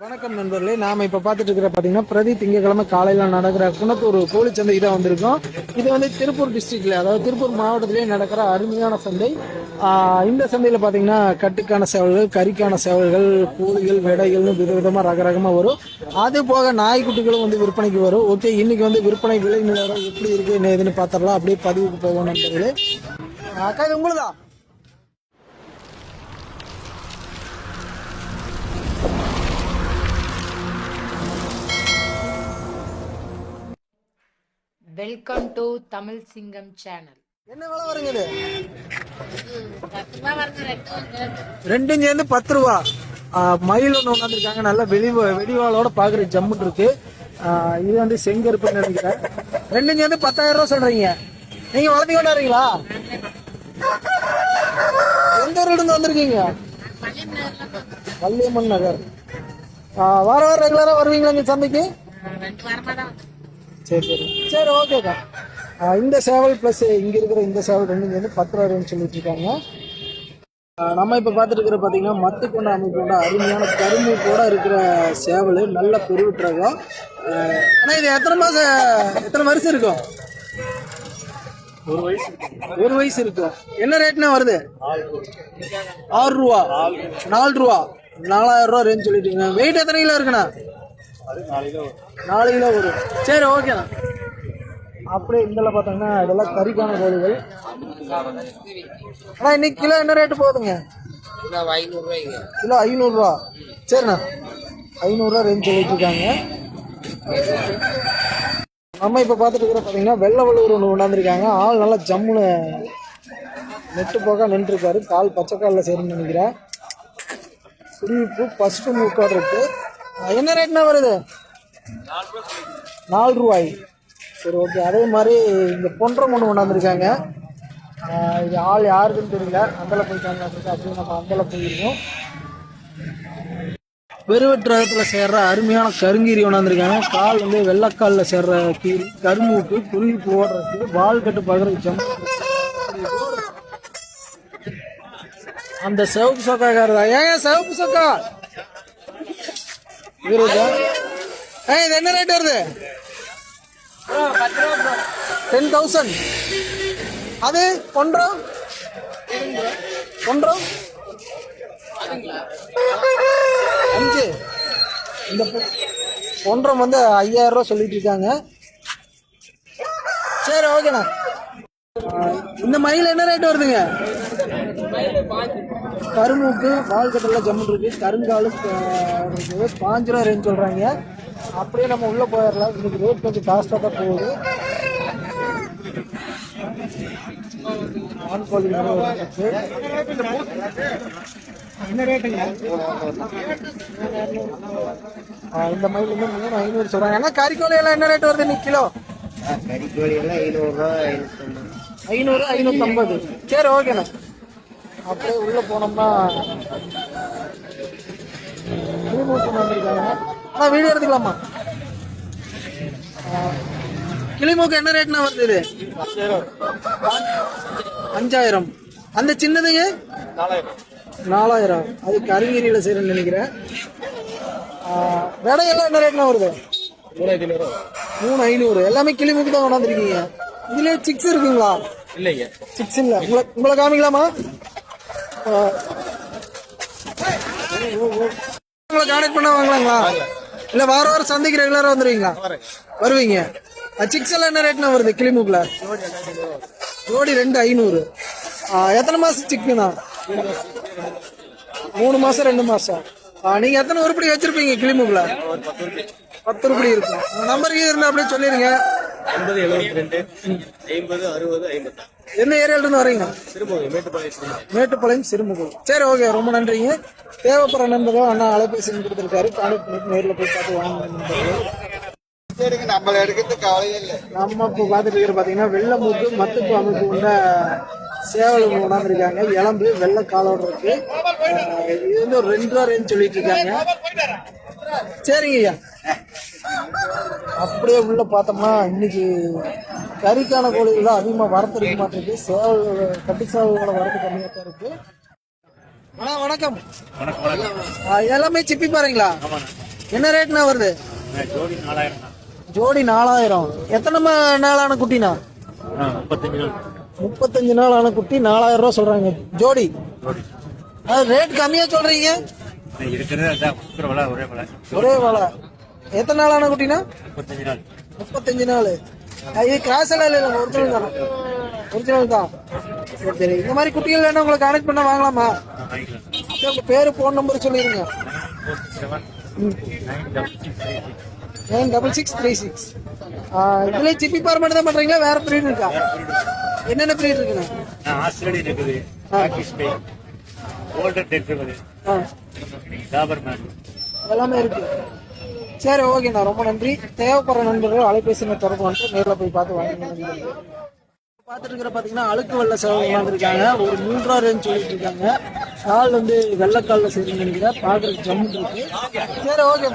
வணக்கம் நண்பர்களே நாம இப்ப பாத்துட்டு இருக்கிற பாத்தீங்கன்னா பிரதி திங்கக்கிழமை காலையில நடக்கிற குணத்தூர் கோழிச்சந்தை தான் வந்திருக்கோம். இது வந்து திருப்பூர் டிஸ்ட்ரிக்ட்ல அதாவது திருப்பூர் மாவட்டத்திலேயே நடக்கிற அருமையான சந்தை. இந்த சந்தையில பாத்தீங்கன்னா கட்டுக்கான சேவல்கள் கறிக்கான சேவல்கள் கூலிகள் விடைகள்னு விதவிதமா ரகரகமா வரும். அது போக நாய்க்குட்டிகளும் வந்து விற்பனைக்கு வரும். ஓகே இன்னைக்கு வந்து விற்பனை விலை நிலவரம் எப்படி இருக்கு என்ன ஏதுன்னு பாத்திரலாம் அப்படியே பதிவுக்கு போவோம் நண்பர்களே. அக்கா இது உங்களுதா? வெல்கம் டு தமிழ் சிங்கம் சேனல் என்ன விலை வருங்க இது ரெண்டும் சேர்ந்து பத்து ரூபா. மயில் ஒன்று உட்காந்துருக்காங்க நல்லா வெளி வெடிவாளோட பாக்குற ஜம்முட்டு இருக்கு. இது வந்து செங்கருப்புன்னு நினைக்கிறேன். ரெண்டும் சேர்ந்து பத்தாயிரம் ரூபா சொல்றீங்க. நீங்க வளர்த்தி கொண்டாடுறீங்களா? எந்த ஊர்ல இருந்து வந்திருக்கீங்க? வள்ளியம்மன் நகர். ஆ, வார வாரம் ரெகுலரா வருவீங்களா இங்க சந்தைக்கு? சரி சரி. சரி ஓகேக்கா இந்த சேவல் ப்ளஸ் இங்க இருக்கிற இந்த சேவல் ரெண்டும் சேர்ந்து பத்து ரூபா ரேஞ்ச் சொல்லிட்டு இருக்காங்க. நம்ம இப்ப பார்த்துட்டு இருக்கிற பாத்தீங்கன்னா மத்து கொண்ட அமைப்பு கொண்ட அருமையான கரும்பு கூட இருக்கிற சேவல் நல்ல பெருவிட்டு ரகம் ஆ, ஆனா இது எத்தனை மாசம் எத்தனை வருஷம் இருக்கும்? ஒரு வயசு ஒரு வயசு இருக்கும். என்ன ரேட்னா வருது? ஆறு ரூபா. நாலு ரூபா. நாலாயிரம் ரூபா ரேஞ்ச் சொல்லிட்டீங்க வெயிட் எத்தனை கிலோ இருக்குண்ணா? நாலு கிலோ வரும். சரி ஓகேண்ணா அப்படியே இதில் பார்த்தோம்னா இதெல்லாம் கறிக்கான கோழிகள். அண்ணா இன்னைக்கு கிலோ என்ன ரேட்டு போகுதுங்க? கிலோ ஐநூறுரூவா சரிண்ணா. ஐநூறுரூவா ரேஞ்ச் இருக்காங்க நம்ம இப்போ பார்த்துட்டு இருக்கிற பார்த்தீங்கன்னா வெள்ளை வள்ளூர் ஒன்று கொண்டாந்துருக்காங்க. ஆள் நல்லா ஜம்முன்னு நெட்டு போக நின்றுருக்காரு. கால் பச்சை காலில் சேருன்னு நினைக்கிறேன். குடிப்பு ஃபஸ்ட்டு மூக்காடு இருக்கு. அஹ் என்ன ரேட்னா வருது? நாலு ரூபாய். சரி ஓகே அதே மாதிரி இந்த பொன்றம் ஒன்று கொண்டாந்துருக்காங்க. இது ஆள் யாருக்குன்னு தெரியல. அந்தல போயிட்டாங்க அப்படின்னு நம்ம அந்தல போயிருக்கோம் பெருவெட்டு ரகத்தில் சேர்ற அருமையான கருங்கீரி கொண்டாந்துருக்காங்க. கால் வந்து வெள்ளைக்காலில் சேர்ற கீரி கருமூட்டு குருவி போடுறதுக்கு வால் கட்டு பகர அந்த சிவப்பு சொக்காக்காரதா ஏன் சிவப்பு சொக்கா? இவருதா ஏ இது என்ன ரேட் வருது? டென் தௌசண்ட் அது ஒன்றம் ஒன்றம் அஞ்சு. இந்த ஒன்றம் வந்து ஐயாயிரம் ரூபா சொல்லிட்டு இருக்காங்க. சரி ஓகேண்ணா இந்த மயில் என்ன ரேட் வருதுங்க? கருமூக்கு வால்கட்டில் ஜம்மு இருக்கு. கருங்காலு ஆஹ், இருக்குது. பாஞ்சு ரூபா ரேஞ்ச் சொல்றாங்க. அப்படியே நம்ம உள்ள போயிடலாம். இன்னைக்கு ரேட் கொஞ்சம் காஸ்டாக தான் போகுது. ஆண் கோழி இந்த மயில் வந்து மூணு ஐநூறு சொல்றாங்க. ஏன்னா கறிக்கோழி எல்லாம் என்ன ரேட் வருது இன்னைக்கு கிலோ? கறிக்கோழி எல்லாம் ஐநூறுரூவா ஐநூறு ஐநூற்றம்பது சரி ஓகேண்ணா அப்படியே உள்ள போனோம்னா அண்ணா வீடியோ எடுத்துக்கலாமா? கிளிமூக்கு என்ன ரேட்னா வருது இது? அஞ்சாயிரம். அந்த சின்னதுங்க நாலாயிரம். அது கருங்கீரியில செய்யறேன்னு நினைக்கிறேன். விடையெல்லாம் என்ன ரேட்னா வருது? மூணு ஐநூறு. எல்லாமே கிளிமுக்கு தான் கொண்டாந்துருக்கீங்க. இதுலயே சிக்ஸ் இருக்குங்களா? இல்லைங்க. சிக்ஸ் இல்ல. உங்களை உங்களை காமிக்கலாமா. உங்களை கான்டாக்ட் பண்ண வாங்கலாங்களா? இல்லை வார வாரம் சந்தைக்கு ரெகுலராக வந்துடுவீங்களா வருவீங்க. சிக்ஸ் எல்லாம் என்ன ரேட்னா வருது கிளிமூக்குல? ஜோடி ரெண்டு ஐநூறு. எத்தனை மாதம் சிக்குண்ணா மூணு மாதம் ரெண்டு மாதம் நீங்கள் எத்தனை உருப்படி வச்சுருப்பீங்க கிளிமூக்குல? பத்து உருப்படி இருக்கும். உங்க நம்பர் இருந்தா அப்படியே சொல்லிடுங்க ஐம்பது எழுபத்தி ரெண்டு ஐம்பது அறுபது ஐம்பத்தாறு. என்ன ஏரியால இருந்து வரீங்க திரும்ப மேட்டுப்பாளையம் மேட்டுப்பாளையம் சிறுமுகம் சரி ஓகே ரொம்ப நன்றிங்க. தேவைப்படுற நண்பர்கள் அண்ணா அலைபேசி கொடுத்துருக்காரு. கான்டாக்ட் பண்ணி நேரில் போய் பார்த்து வாங்க நண்பர்கள் சரிங்க நம்மள எடுக்கிறது கவலையே இல்லை. நம்ம இப்போ பார்த்துட்டு இருக்கிற பார்த்தீங்கன்னா வெள்ளை மூக்கு மத்துப்பு அமைப்பு கொண்ட சேவல் கொண்டாந்துருக்காங்க இளம்பு வெள்ளை காலோட இருக்கு. இது வந்து ஒரு ரெண்டு ரூபா ரேஞ்ச் சொல்லிட்டு இருக்காங்க. சரிங்க ஐயா. அப்படியே உள்ள பார்த்தோம்னா இன்னைக்கு கறிக்கான கோழிகள் தான் அதிகமாக வரத்து இருக்க மாட்டேங்குது. சேவல் கட்டு சேவல்களோட வரத்து கம்மியாக தான் இருக்கு. அண்ணா வணக்கம். எல்லாமே சிப்பி பாருங்களா? என்ன ரேட்னா வருது? ஜோடி நாலாயிரம். எத்தனை நாளான குட்டினா முப்பத்தஞ்சு நாள். ஆன குட்டி நாலாயிரம் ரூபா சொல்றாங்க. ஜோடி. அது ரேட் கம்மியா சொல்றீங்க? இருக்கிறது அதான் கொடுக்குற விலை ஒரே விலை. ஒரே வேலை. எத்தனை நாள் ஆன குட்டினா? முப்பத்தஞ்சு நாள். முப்பத்தஞ்சு நாள். இது கிராஸ் எல்லாம் இல்லை ஒரிஜினல் தான். ஒரிஜினல் தான். சரி இந்த மாதிரி குட்டிகள் வேணா உங்களை கனெக்ட் பண்ண வாங்கலாமா? சரி, உங்க பேரு ஃபோன் நம்பர் சொல்லிடுங்க nine double six three six. இதுல சிப்பி பார் மட்டும் தான் பண்றீங்களா? வேற ப்ரீட் இருக்கா? என்னென்ன ப்ரீட் இருக்குண்ணா? நான் ஆஸ்திரேலியன் இருக்குது. பாகிஸ் எல்லாமே இருக்கு. சரி ஓகேண்ணா ரொம்ப நன்றி. தேவைப்படுற நண்பர்கள் அலைபேசியில் தொடர்பு வந்து நேரில் போய் பார்த்து வாங்கி பார்த்துட்டு இருக்கிற பார்த்தீங்கன்னா அழுக்கு வெள்ளை சேவை வாங்கிருக்காங்க ஒரு மூன்றா ரேஞ்ச் சொல்லிட்டு இருக்காங்க. கால் வந்து வெள்ளைக்காலில் செய்யணும்னு நினைக்கிறேன். பார்க்குறதுக்கு ஜம்மு இருக்கு. சரி ஓகே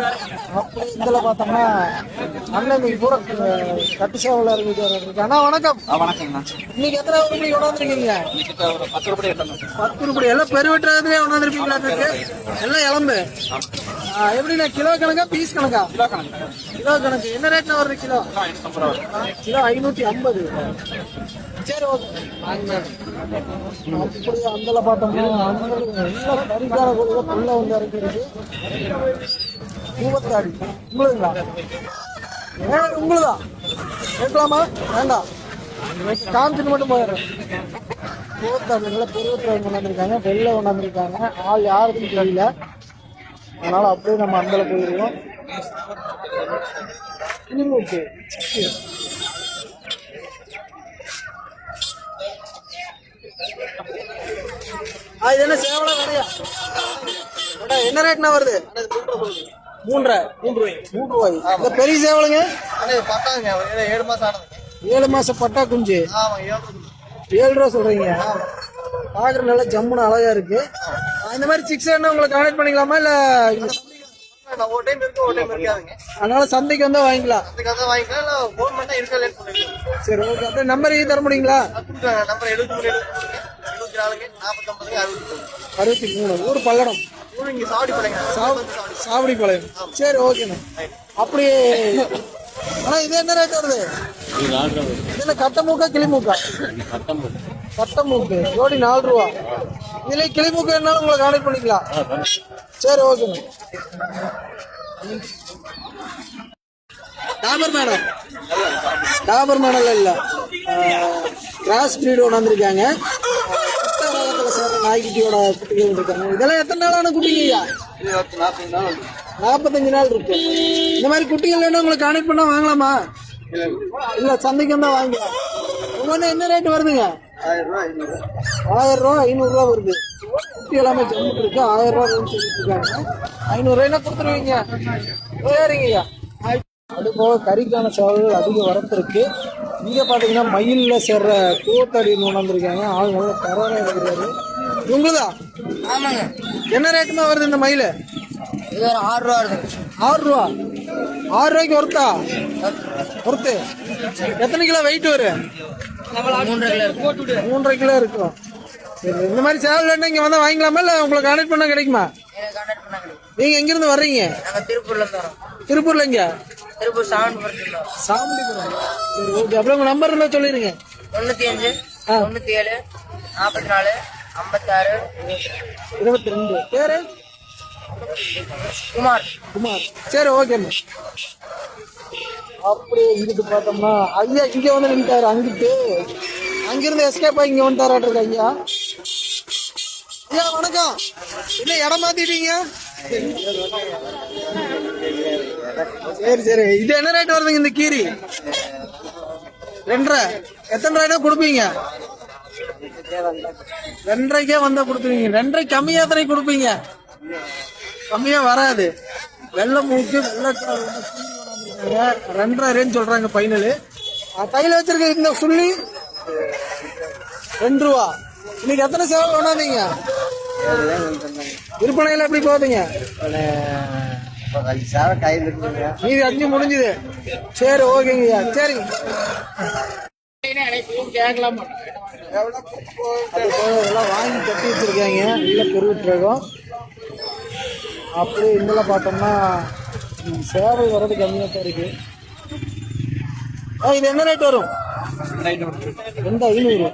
அப்படி இதில் பார்த்தோம்னா அண்ணன் அஹ், கட்டு சேவல இருக்கு. அண்ணா வணக்கம். வணக்கங்கண்ணா. இன்னைக்கு எத்தனை ரூபாய் கொண்டாந்துருக்கீங்க பத்து ரூபாய் பத்து ரூபாய் எல்லாம் பெருவெட்டுறதுலேயே கொண்டாந்துருப்பீங்களா இருக்கு எல்லாம் இளம்பு எப்படிண்ணா கிலோ கணக்கா பீஸ் கணக்கா? கிலோ கணக்கு. கிலோ கணக்கு. என்ன ரேட்ல வருது கிலோ? கிலோ ஐநூத்தி ஐம்பது. சரி ஓகே. அப்படி அந்தல பார்த்தோம்னா புள்ள வந்து இறக்கிருக்கு மூவத்தாடி. உங்களுதுங்களா? ஏன் உங்களுதா? கேட்கலாமா? வேண்டாம். காமிச்சிட்டு மட்டும் போயிடுறேன். மூவத்தாடி பெருவத்தாடி கொண்டாந்துருக்காங்க. வெளில கொண்டாந்துருக்காங்க. ஆள் யாருக்கும் தெரியல. அதனால அப்படியே நம்ம அந்தல போயிடுவோம். ஓகே. இது என்ன சேவலா கடையா? என்ன ரேட்னா வருது? மூன்றரை. மூன்று ரூபாய் மூன்று ரூபாய் இந்த பெரிய சேவலுங்க பட்டாங்க ஏழு மாசம் ஆனதுங்க. ஏழு மாசம் பட்டா குஞ்சு. ஏழு ரூபா சொல்றீங்க? பாக்குற நல்லா ஜம்முன்னு அழகா இருக்கு. இந்த மாதிரி சிக்ஸ் என்ன உங்களை கனெக்ட் பண்ணிக்கலாமா இல்ல ஒரு டைம் இருக்கு ஒரு டைம் இருக்காதுங்க. அதனால சந்தைக்கு வந்தா வாங்கிக்கலாம். அதுக்காக தான் வாங்கிக்கலாம் இல்லை ஃபோன் பண்ணா இருக்கா சரி ஓகே அப்படியே நம்பர் தர முடியுங்களா? நம்பர் எழுபத்தி மூணு எழுபத்தி நாலுங்க நாற்பத்தொம்பதுங்க அறுபத்தி மூணு. அறுபத்தி மூணு. ஊர் பல்லடம். இங்கே சாவடி பழைங்க சாவடி பாளையம். சரி ஓகேண்ணா அப்படியே ஆனா இது என்ன ரேட் வருது? இது நாலு ரூபா இது என்ன கட்ட மூக்கா கிளி மூக்கா கட்ட மூக்கு ஜோடி நாலு ரூபா. இதுல கிளி மூக்கு வேணாலும் உங்களை கான்டெக்ட் பண்ணிக்கலாம். சரி ஓகேண்ணா டாபர் மேடம் டாபர் மேடல் இல்ல கிராஸ் பிரீடு கொண்டாந்துருக்காங்க ரகத்தில் நாய்க்குட்டியோட குட்டிகள் இருக்காங்க. இதெல்லாம் எத்தனை நாளான குட்டிங்கய்யா? நாற்பத்தஞ்சு நாள் இருக்கு. இந்த மாதிரி குட்டிகள் வேணும் உங்களுக்கு கனெக்ட் பண்ணா வாங்கலாமா? இல்ல சந்தைக்கு தான் வாங்கிக்கலாம். ஒவ்வொன்று என்ன ரேட் வருதுங்க? ஆயிரம் ரூபா ஐநூறு ஆயிரம் ரூபா வருது. குட்டி எல்லாமே ஜம்முட்டு இருக்கு. ஆயிரம் ரூபா வருதுன்னு சொல்லிட்டு இருக்காங்க ஐநூறு கொடுத்துருவீங்க. சரிங்கய்யா. அது போக கறிக்கான சேவல்கள் அதிக வரத்து இருக்கு. இங்க பாத்தீங்கன்னா மயில்ல சேர்ற கூத்தடி வந்திருக்காங்க. ஆள் நல்ல தரவா இருக்கிறாரு. உங்களுதா ஆமாங்க. என்ன ரேட்டுமா வருது இந்த மயில்? இது ஒரு ஆறு ரூபா வருதுங்க ஆறு ரூபா? ஆறு ரூபாய்க்கு ஒருத்தா? ஒருத்து. எத்தனை கிலோ வெயிட் வரும் மூன்றரை கிலோ மூன்றரை கிலோ இருக்கும். சரி இந்த மாதிரி சேவல் வேணா இங்க வந்தா வாங்கிக்கலாமா? இல்ல உங்களுக்கு கனெக்ட் பண்ணா கிடைக்குமா? கான்டாக்ட் நீங்க எங்க இருந்து வர்றீங்க? நாங்கள் திருப்பூர்ல இருந்து வரோம். திருப்பூர்ல இங்க திருப்பூர் சாவன்புரத்துல சாமண்டிபுரம் சரி ஓகே அப்படியே உங்க நம்பர் இருந்தா சொல்லிருங்க. தொண்ணூத்தி அஞ்சு. தொண்ணூத்தி ஏழு நாற்பத்தி நாலு ஐம்பத்தாறு இருபத்தி ரெண்டு பேரு? குமார். குமார். சரி ஓகேம்மா அப்படியே இங்கிட்டு பார்த்தோம்னா ஐயா இங்க வந்து நின்ட்டாரு அங்கிட்டு. அங்கிருந்து எஸ்கேப் ஆகி இங்க வந்துட்டாராட்டு ஐயா. ஐயா வணக்கம். என்ன இடம் மாத்திட்டீங்க? சரி சரி. இது என்ன ரேட் வருதுங்க இந்த கீரி? ரெண்டரை. எத்தனை ரூபாய்னா கொடுப்பீங்க? ரெண்டரைக்கே வந்தா கொடுத்துருவீங்க. ரெண்டரை கம்மியா எத்தனை கொடுப்பீங்க? கம்மியா வராது. வெள்ளை மூக்கு வெள்ளை ரெண்டரை ரேஞ்ச் சொல்றாங்க ஃபைனலு கையில் வச்சிருக்க இந்த சுள்ளி ரெண்டு ரூபா. இன்னைக்கு எத்தனை சேவை கொண்டாந்தீங்க? விற்பனையில எப்படி போகுதுங்க? மீதி அஞ்சு முடிஞ்சுது. சரி ஓகேங்கய்யா சரிங்க. அது போக இதெல்லாம் வாங்கி கட்டி வச்சிருக்காங்க. நல்ல பெருவிட்டு ரகம் அப்படியே இங்கெல்லாம் பார்த்தோம்னா ம், சேவல் வர்றது கம்மியாக தான் இருக்கு. ஆ இது என்ன ரேட் வரும்? ரெண்டு ஐநூறு.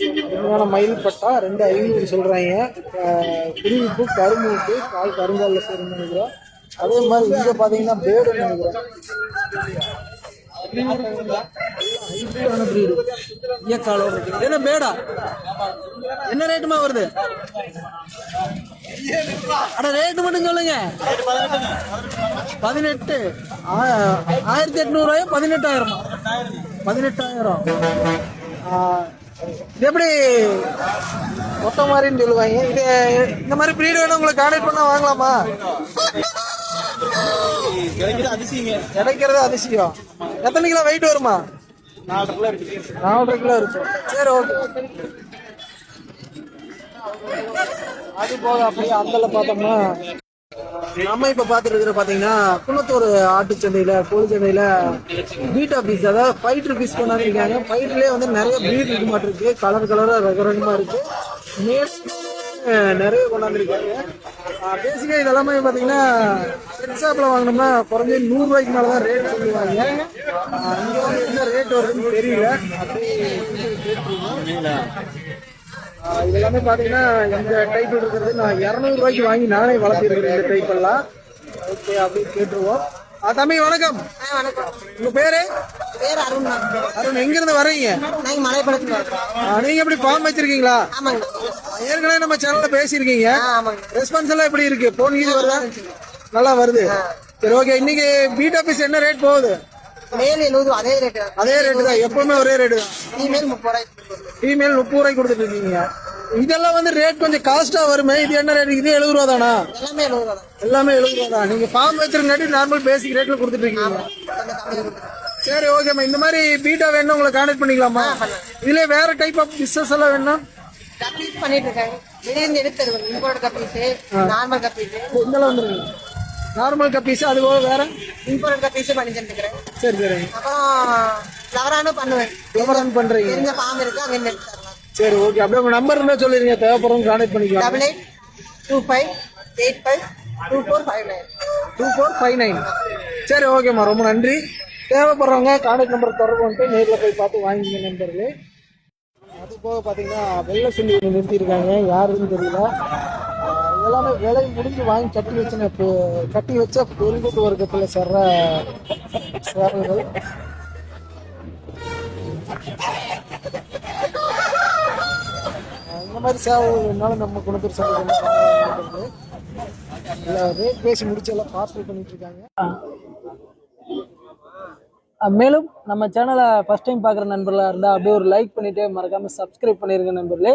உண்மையான மயில் பட்டா ரெண்டு ஐநூறு சொல்கிறாங்க குருவிப்பு கருமூட்டு கால் கருங்காலில் சேருன்னு நினைக்கிறோம். அதே மாதிரி இங்கே பார்த்தீங்கன்னா பேடுன்னு நினைக்கிறோம். ஹைப்ரிடான பிரீடு? இயக்காலோட இருக்கு என்ன பேடா என்ன ரேட்டுமா வருது? அட ரேட்டு மட்டும் சொல்லுங்க. பதினெட்டு. ஆ- ஆயிரத்தி எட்நூறுவாயா பதினெட்டாயிரமா? பதினெட்டாயிரம். இது எப்படி மொத்த மாதிரின்னு சொல்லுவாங்க? இது இந்த மாதிரி பிரீடு வேணும் உங்களை கான்டாக்ட் பண்ணா வாங்கலாமா? கிடைக்கிறது அதிசயம். எத்தனை கிலோ வெயிட் வருமா? நாலரை கிலோ இருக்கும் சரி ஓகே அது போக அப்படியே அந்தல பார்த்தோம்னா நம்ம இப்ப பாத்துட்டு இருக்கிற பாத்தீங்கன்னா குன்னத்தூர் ஆட்டு சந்தையில கோழி சந்தையில பீட் பீஸ் அதாவது ஃபைட் ருபீஸ் கொண்டாந்து இருக்காங்க. ஃபைட்லயே வந்து நிறைய பீட் இருக்க. மாட்டிருக்கு கலர் கலரா ரகரகமா இருக்கு. நிறைய கொண்டாந்துருக்காங்க பேசிக்கா இதெல்லாமே பாத்தீங்கன்னா பெட் வாங்கினோம்னா குறைஞ்சி நூறு ரூபாய்க்கு தான் ரேட் சொல்லுவாங்க. அஹ், இங்க வந்து என்ன ரேட் வருதுன்னு தெரியல. இது எல்லாமே பாத்தீங்கன்னா இந்த டைப் இருக்கிறது. நான் இரநூறு ரூபாய்க்கு வாங்கி நானே வளர்த்திருக்கிறேன் இந்த டைப் எல்லாம் ஓகே அப்படின்னு கேட்டுருவோம். ஆ, தம்பி வணக்கம். உங்க பேரு? பேர் அருண் அருண் எங்க இருந்து வர்றீங்க நாங்க மலைப்படத்துல நீங்க எப்படி ஃபார்ம் வச்சிருக்கீங்களா? ஏற்கனவே நம்ம சேனல்ல பேசியிருக்கீங்க. ரெஸ்பான்ஸ் எல்லாம் எப்படி இருக்கு? போன் வருதா நல்லா வருது. சரி ஓகே இன்னைக்கு பீட் ஆபீஸ் என்ன ரேட் போகுது? அதே ரேட்டு அதே ரேட்டு தான். எப்பவுமே ஒரே ரேட்டு தான். ஃபீமேல் முப்பது ரூபாய்க்கு ஃபீமேல் முப்பது ரூபாய்க்கு கொடுத்துட்டு இருக்கீங்க. இதெல்லாம் வந்து ரேட் கொஞ்சம் காஸ்டா வருமே. இது என்ன ரேட் இது எழுபது ரூபா தானா? எல்லாமே எழுபது ரூபா எல்லாமே எழுபது ரூபா தான். நீங்க ஃபார்ம் வச்சிருக்காட்டி நார்மல் பேசிக் ரேட்ல கொடுத்துட்டு இருக்கீங்க. சரி ஓகேம்மா இந்த மாதிரி பீட்டா வேணும் உங்களை கான்டாக்ட் பண்ணிக்கலாமா? இதுல வேற டைப் ஆஃப் பிசினஸ் எல்லாம் வேணும் கப்பீஸ் பண்ணிட்டு இருக்காங்க திடீர்னு எடுத்தது இம்போர்ட் கப்பீஸ் நார்மல் கப்பீஸ் இதெல்லாம் வந்துருங்க. நார்மல் கப்பீஸ் அது போக வேற? இம்போர்ட் கப்பீஸ் பண்ணி தந்துக்கிறேன். சரி சரி. அப்புறம் ஃப்ளவரானும் பண்ணுவேன். வியாபாரம் பண்றீங்க. தெரிஞ்ச ஃபார்ம் இருக்கு அங்க சரி ஓகே அப்படியே உங்க நம்பர் இருந்தா சொல்லிருங்க தேவைப்படுறவங்க கான்டாக்ட் பண்ணிக்கலாம் double eight two five eight five two four five nine two four five nine சரி ஓகேம்மா ரொம்ப நன்றி. தேவைப்படுறவங்க கான்டாக்ட் நம்பர் தொடர்பு வந்துட்டு நேரில் போய் பார்த்து வாங்கிங்க நண்பர்களே. அது போக பார்த்தீங்கன்னா வெள்ளை சொல்லி நிறுத்தியிருக்காங்க. யாருன்னு தெரியல. எல்லாமே விலை முடிஞ்சு வாங்கி கட்டி வச்சுன கட்டி வச்ச பெருங்கூட்டு வர்க்கத்தில் சேர்ற சேவல்கள் இந்த மாதிரி சேவல் நம்ம குணத்தூர் சந்தை இல்லை ரேட் பேசி முடிச்சு எல்லாம் பார்சல் பண்ணிட்டு இருக்காங்க. மேலும் நம்ம சேனலை ஃபஸ்ட் டைம் பார்க்குற நண்பர்களாக இருந்தால் அப்படியே ஒரு லைக் பண்ணிவிட்டு மறக்காமல் சப்ஸ்கிரைப் பண்ணியிருக்க நண்பர்களே.